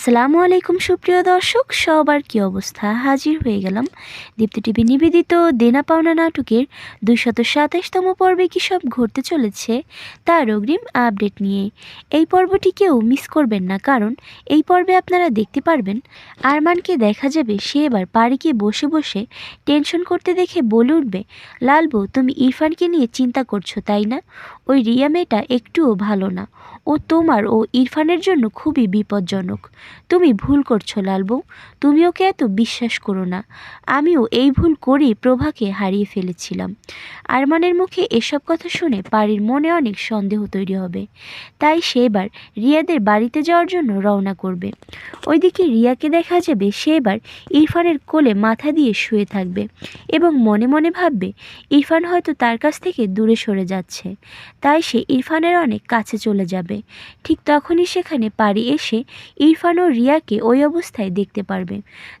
আসসালামু আলাইকুম সুপ্রিয় দর্শক, সবার কি অবস্থা? হাজির হয়ে গেলাম দীপ্ত টিভি নিবেদিত দেনা পাওনা নাটকের দুইশত সাতাশতম পর্বে কী সব ঘটতে চলেছে তার অগ্রিম আপডেট নিয়ে। এই পর্বটি কেউ মিস করবেন না, কারণ এই পর্বে আপনারা দেখতে পারবেন আরমানকে দেখা যাবে সে এবার পাড়িকে বসে বসে টেনশন করতে দেখে বলে উঠবে, লালবু, তুমি ইরফানকে নিয়ে চিন্তা করছ, তাই না? ওই রিয়া মেয়েটা একটুও ভালো না। ও তোমার ও ইরফানের জন্য খুবই বিপজ্জনক। তুমি ভুল করছ, লালবু। তুমি ওকে এত বিশ্বাস করো না। আমিও এই ভুল করেই প্রভাকে হারিয়ে ফেলেছিলাম। আরমানের মুখে এসব কথা শুনে পারির মনে অনেক সন্দেহ তৈরি হবে। তাই সে এবার রিয়াদের বাড়িতে যাওয়ার জন্য রওনা করবে। ওইদিকে রিয়াকে দেখা যাবে সে এবার ইরফানের কোলে মাথা দিয়ে শুয়ে থাকবে এবং মনে মনে ভাববে, ইরফান হয়তো তার কাছ থেকে দূরে সরে যাচ্ছে। তাই সে ইরফানের অনেক কাছে চলে যাবে। ঠিক তখনই সেখানে পারি এসে ইরফান ও রিয়াকে ওই অবস্থায় দেখতে পারবে।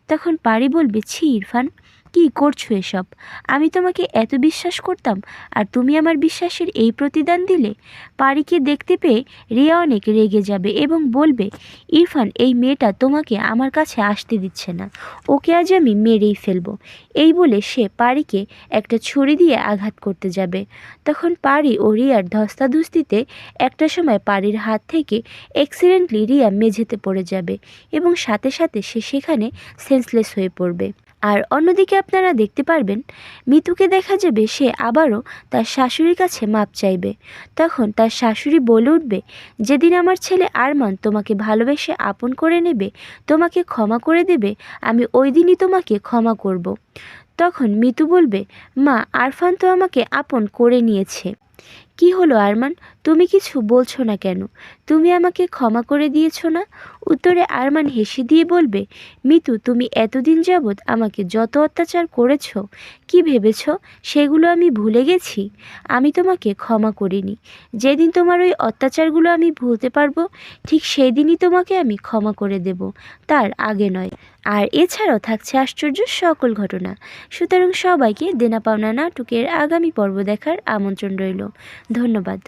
তখন পারি বলবে ছি ইরফান। কী করছ এসব? আমি তোমাকে এত বিশ্বাস করতাম, আর তুমি আমার বিশ্বাসের এই প্রতিদান দিলে? পারিকে দেখতে পেয়ে রিয়া অনেক রেগে যাবে এবং বলবে, ইরফান, এই মেয়েটা তোমাকে আমার কাছে আসতে দিচ্ছে না। ওকে আজ আমি মেরেই ফেলব। এই বলে সে পারিকে একটা ছুরি দিয়ে আঘাত করতে যাবে। তখন পারি ও রিয়ার ধস্তাধস্তিতে একটা সময় পারির হাত থেকে অ্যাক্সিডেন্টলি রিয়া মেঝেতে পড়ে যাবে এবং সাথে সাথে সে সেখানে সেন্সলেস হয়ে পড়বে। আর অন্যদিকে আপনারা দেখতে পারবেন, মিতুকে দেখা যাবে সে আবারও তার শাশুড়ির কাছে মাপ চাইবে তখন তার শাশুড়ি বলে উঠবে, যেদিন আমার ছেলে আরমান তোমাকে ভালোবেসে আপন করে নেবে, তোমাকে ক্ষমা করে দেবে, আমি ওই দিনই তোমাকে ক্ষমা করব। তখন মিতু বলবে, মা, আরফান তো আমাকে আপন করে নিয়েছে কি হলো আরমান? তুমি কিছু বলছো না কেন? তুমি আমাকে ক্ষমা করে দিয়েছ না? উত্তরে আরমান হেসে দিয়ে বলবে, মিতু, তুমি এতদিন যাবৎ আমাকে যত অত্যাচার করেছ, কি ভেবেছ? সেগুলো আমি ভুলে গেছি। আমি তোমাকে ক্ষমা করিনি। যেদিন তোমার ওই অত্যাচারগুলো আমি ভুলতে পারব, ঠিক সেই দিনই তোমাকে আমি ক্ষমা করে দেব। তার আগে নয়। আর এছাড়াও থাকছে আশ্চর্য সকল ঘটনা। সুতরাং সবাইকে দেনা পাওনা নাটকের আগামী পর্ব দেখার আমন্ত্রণ রইল। ধন্যবাদ।